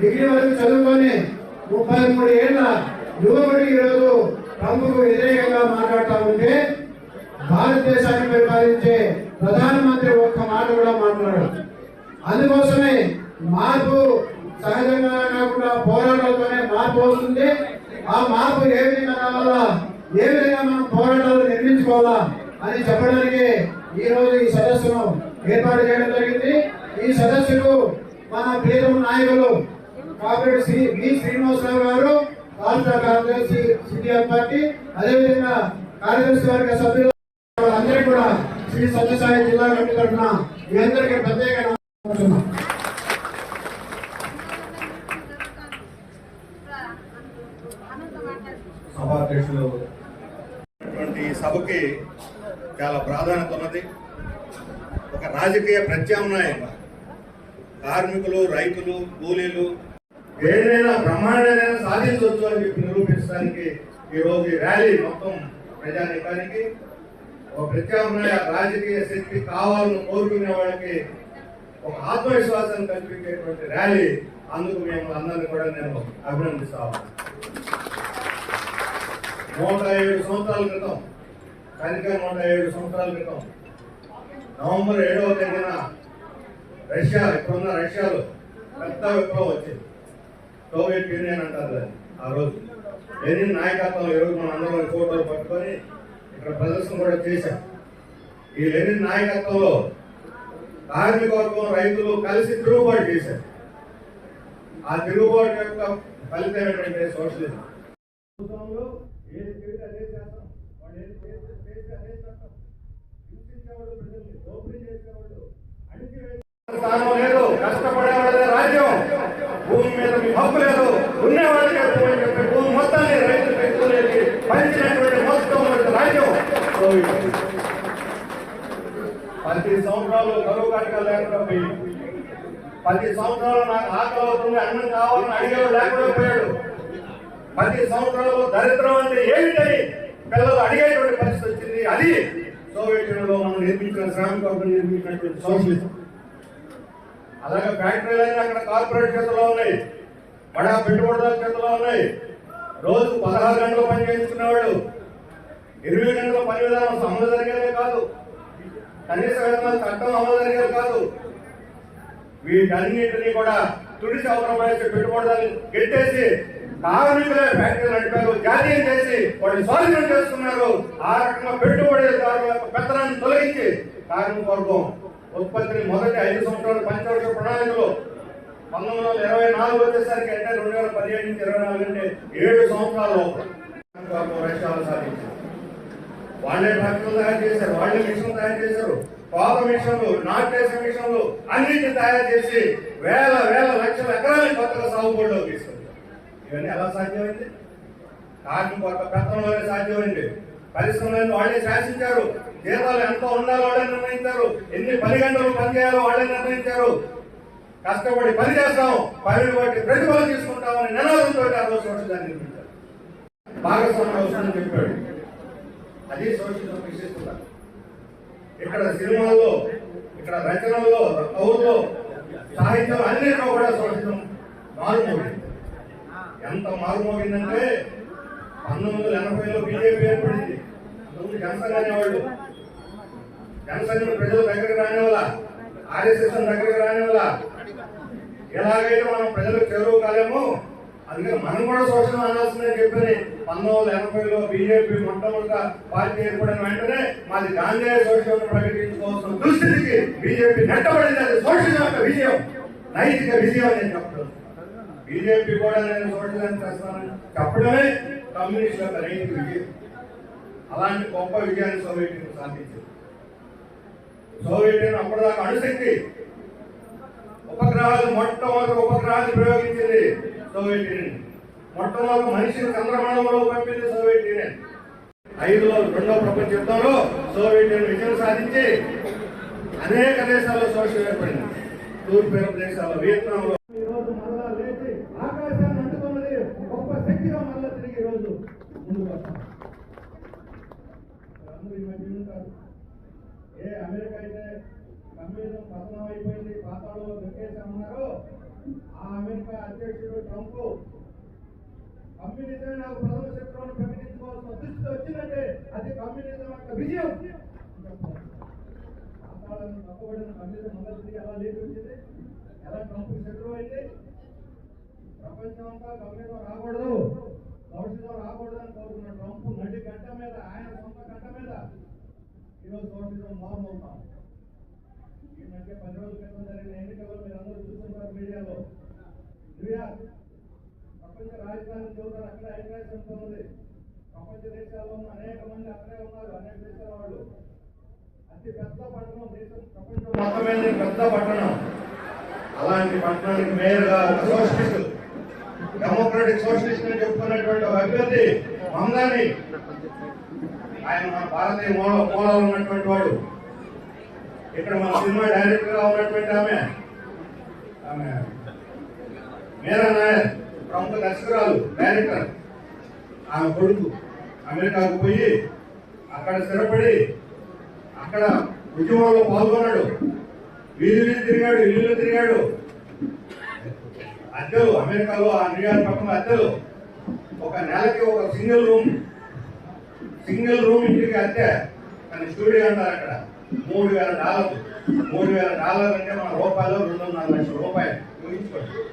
Degree వరకు చదువుకొని ముప్పై మూడు ఏళ్ళ యువకుడు ఈరోజు ట్రంప్కు వ్యతిరేకంగా మాట్లాడుతూ ఉంటే భారతదేశాన్ని పరిపాలించే ప్రధానమంత్రి ఒక్క మాట కూడా మాట్లాడాడు. అందుకోసమే మార్పు సహజంగా కాకుండా పోరాటాలతోనే మార్పు వస్తుంది. ఆ మార్పు ఏ విధంగా రావాలా ఏ విధంగా మనం పోరాటాలు నిర్మించుకోవాలా అని చెప్పడానికి ఈ రోజు ఈ సదస్సును ఏర్పాటు చేయడం జరిగింది. ఈ సదస్సుకు మన ప్రియతమ నాయకులు కాబట్టి శ్రీ వి శ్రీనివాసరావు గారు రాష్ట్ర కాంగ్రెస్ సిపిఎం పార్టీ అదేవిధంగా కార్యదర్శి వర్గ సభ్యులు అందరికీ కూడా శ్రీ సత్యసాయి జిల్లా కమిటీ తరఫున మీ అందరికీ ప్రత్యేక సభాధ్యక్షులు. సభకి చాలా ప్రాధాన్యత ఉన్నది. ఒక రాజకీయ ప్రత్యామ్నాయంగా కార్మికులు రైతులు కూలీలు ఏదైనా బ్రహ్మాండమైన సాధించవచ్చు అని చెప్పి నిరూపించడానికి ఈ రోజు ఈ ర్యాలీ మొత్తం ప్రజానికానికి ఒక ప్రత్యామ్నాయ రాజకీయ శక్తి కావాలని కోరుకునే వాళ్ళకి ఒక ఆత్మవిశ్వాసం కల్పించేటువంటి ర్యాలీ అందుకు మేము అందరినీ కూడా నేను అభినందిస్తాను నూట ఏడు సంవత్సరాల క్రితం కనుక నూట ఏడు సంవత్సరాల క్రితం నవంబర్ ఏడవ తేదీన రష్యా ఇప్పుడున్న రష్యాలో పెద్ద విప్లవం వచ్చింది. సోవియట్ యూనియన్ అంటారు ఆ రోజు. లెనిన్ నాయకత్వం ఈరోజు మనం అందరం ఫోటోలు పట్టుకొని ఇక్కడ ప్రదర్శన కూడా చేశాం. ఈ లెనిన్ నాయకత్వంలో కార్మిక వర్గం రైతులు కలిసి తిరుగుబాటు చేశారు. ఆ తిరుగుబాటు యొక్క ఫలితం ఏంటంటే సోషలిజం. స్థానం లేదు కష్టపడేవాళ్ళదే రాజ్యం. భూమి మీద మీ హక్కు లేదు ఉన్నవాళ్ళకే భూమి చెప్పి భూమి మొత్తాన్ని రైతు పెట్టుకునేది పంచినటువంటి మొత్తం రాజ్యం. పది సంవత్సరాలు కరువు కాటకాలు లేకుండా పోయి పది సంవత్సరాలు నాకు ఆకలి అవుతుంది అన్నం కావాలని అడిగేవాడు లేకుండా పోయాడు. పది సంవత్సరాలు దరిద్రం అంటే ఏమిటని పిల్లలు అడిగేటువంటి పరిస్థితి వచ్చింది. అది సోవియట్ యూనియన్లో మనం నిర్మించిన శ్రామిక నిర్మించినటువంటి సోషలిజం. అలాగే అయినా అక్కడ కార్పొరేట్ చేతిలో ఉన్నాయి. బడా పెట్టుబడిదారుల చేతిలో ఉన్నాయి. రోజు పదహారు గంటలు పని చేయించుకునేవాడు ఇరవై గంటల పని విధానం అమలు జరిగేదే కాదు. కనీస వేతనాలు చట్టం అమలు జరిగేది కాదు. వీటన్నింటినీ కూడా తుడిచి అవసరమైతే పెట్టుబడిదారులు గెట్టేసి కార్మికులే ఫ్యాక్టరీలు నడిపారు జాతీయం చేసి వాళ్ళు స్వాధీనం చేసుకున్నారు. ఆ రకంగా పెట్టుబడిదారుల యొక్క పెత్తనాన్ని తొలగించి కార్మిక వర్గం ఉత్పత్తిని మొదటి ఐదు సంవత్సరాల పంచవర్ష ప్రణాళికలో పంతొమ్మిది వందల ఇరవై నాలుగు వచ్చేసరికి అంటే రెండు వేల పదిహేడు నుంచి ఇరవై నాలుగు అంటే ఏడు సంవత్సరాలు లోపల లక్ష్యాలు సాధించారు వాళ్ళే ట్రాక్టర్లు తయారు చేశారు వాళ్ళే మిషన్లు తయారు చేశారు పాప మిషన్లు నాటేసే మిషన్లు అన్నిటిని తయారు చేసి వేల వేల లక్షల ఎకరాల కొత్తగా సాగు బోర్డులో ఇవన్నీ ఎలా సాధ్యమైంది? కాకి వర్గ పెత్తనంలోనే సాధ్యమైంది. పరిశ్రమలను వాళ్ళే శాసించారు. జీతాలు ఎంత ఉండాలో వాళ్ళే నిర్ణయించారు. ఎన్ని పని గంటలు పని చేయాలో వాళ్ళే నిర్ణయించారు. కష్టపడి పని చేస్తాం. పనిని బట్టి ప్రతిఫలం తీసుకుంటామని నినాదంతో ఆ రోజు సోషలిజాన్ని నిర్మించారు. భాగస్వామ్యం అవసరం చెప్పాడు. అది సోషలిజం విశేషం ఇక్కడ సినిమాల్లో ఇక్కడ రచనల్లో కవుల్లో సాహిత్యం అన్నింటిలో కూడా సోషలిజం మారుమోగింది. ఎంత మారుమోగిందంటే పంతొమ్మిది వందల ఎనభైలో బీజేపీ ఏర్పడింది. అంతకుముందు జనసంఘ అనేవాళ్ళు. జనసంఘం ప్రజల దగ్గరికి వల్ల ఆర్ఎస్ఎస్ దగ్గరికి వల్ల ఎలాగైతే మనం ప్రజలకు చేరువు కాలేమో అందుకని మనం కూడా శోషణ అనాల్సిందని చెప్పని పంతొమ్మిది వందల ఎనభైలో బీజేపీ మొట్టమొదట పార్టీ ఏర్పడిన వెంటనే మాది గాంధీ సోషల్ ప్రకటించుకోవాల్సిన దుస్థితికి బీజేపీ నెట్టబడింది అది సోషల్ యొక్క విజయం నైతిక విజయం అని నేను చెప్పడం బీజేపీ కూడా నేను సోషల్ చేస్తానని చెప్పడమే కమ్యూనిస్ట్ యొక్క రైతు విజయం. అలాంటి గొప్ప విజయాన్ని సోవియట్ సాధించింది. సోవియట్ అప్పటిదాకా అణుశక్తి ఉపగ్రహాలు మొట్టమొదటి ఉపగ్రహాన్ని ప్రయోగించింది సోవియట్ యూనియన్. మొట్టమొదటి మనిషిని చంద్రమండలంలో పంపింది సోవియట్ యూనియన్. ఐదులో రెండో ప్రపంచ యుద్ధంలో సోవియట్ యూనియన్ విజయం సాధించి అనేక దేశాల్లో సోషల్ ఏర్పడింది. తూర్పు దేశాల్లో వియత్నాంలో ఈ రోజు మరలా లేచి ఆకాశాన్ని అంటుకున్నది గొప్ప శక్తిగా మరలా తిరిగి ఈ రోజు ముందుకు వస్తాం అందరూ ఈ మధ్య ఉంటారు. ఏ అమెరికా అయితే కమ్యూనిజం పతనం అయిపోయింది పాతాళంలో దొరికేసామన్నారో ఆ అమెరికా అధ్యక్షుడు ట్రంప్ కమ్యూనిజం నాకు ప్రథమ శత్రువును ప్రకటించుకోవాల్సిన దృష్టి వచ్చిందంటే అది కమ్యూనిజం యొక్క విజయం. పాతాళాన్ని తప్పబడిన కమ్యూనిజం మొదటిది ఎలా లేచి వచ్చింది? ఎలా ట్రంప్ శత్రువు అయింది ప్రపంచం అంతా కమ్యూనిజం రాకూడదు. భవిష్యత్తులో రాకూడదని కోరుకున్న ట్రంప్ నడి గంట మీద ఆయన సొంత గంట మీద ఈరోజు సోషలిజం మారుమవుతాం. ఈ మధ్య పది రోజుల క్రితం జరిగిన ఎన్నికల్లో మీరు అందరూ చూస్తుంటారు మీడియాలో న్యూయార్క్ ప్రపంచ రాజధాని చూడాలి అక్కడ ఐక్యరాజ్యంతో ఉంది. ప్రపంచ దేశాల్లో ఉన్న అనేక మంది అక్కడే ఉన్నారు అనేక దేశాల వాళ్ళు. అతి పెద్ద పట్టణం దేశం ప్రపంచం మొత్తమైన పెద్ద పట్టణం. అలాంటి పట్టణానికి మేయర్గా ఒక సోషలిస్ట్ డెమోక్రటిక్ సోషలిస్ట్ అని చెప్పుకున్నటువంటి ఒక అభ్యర్థి మమదాని. ఆయన మన భారతీయ మూల మూలాలు ఉన్నటువంటి వాడు. ఇక్కడ మన సినిమా డైరెక్టర్గా ఉన్నటువంటి ఆమె. ఆమె మీరా నాయర్ ప్రముఖ దర్శకురాలు డైరెక్టర్. ఆమె కొడుకు అమెరికాకు పోయి అక్కడ స్థిరపడి అక్కడ ఉద్యమంలో పాల్గొన్నాడు. వీధి వీధి తిరిగాడు ఇల్లు తిరిగాడు. అద్దెలు అమెరికాలో ఆ న్యూయార్క్ పక్కన అద్దెలు. ఒక నెలకి ఒక సింగిల్ రూమ్. సింగిల్ రూమ్ ఇంటికి అద్దె కానీ స్టూడియో అంటారు అక్కడ. మూడు వేల డాలర్లు. మూడు వేల డాలర్లు అంటే మన రూపాయలు రెండున్నర లక్షల రూపాయలు. ఊహించుకోండి.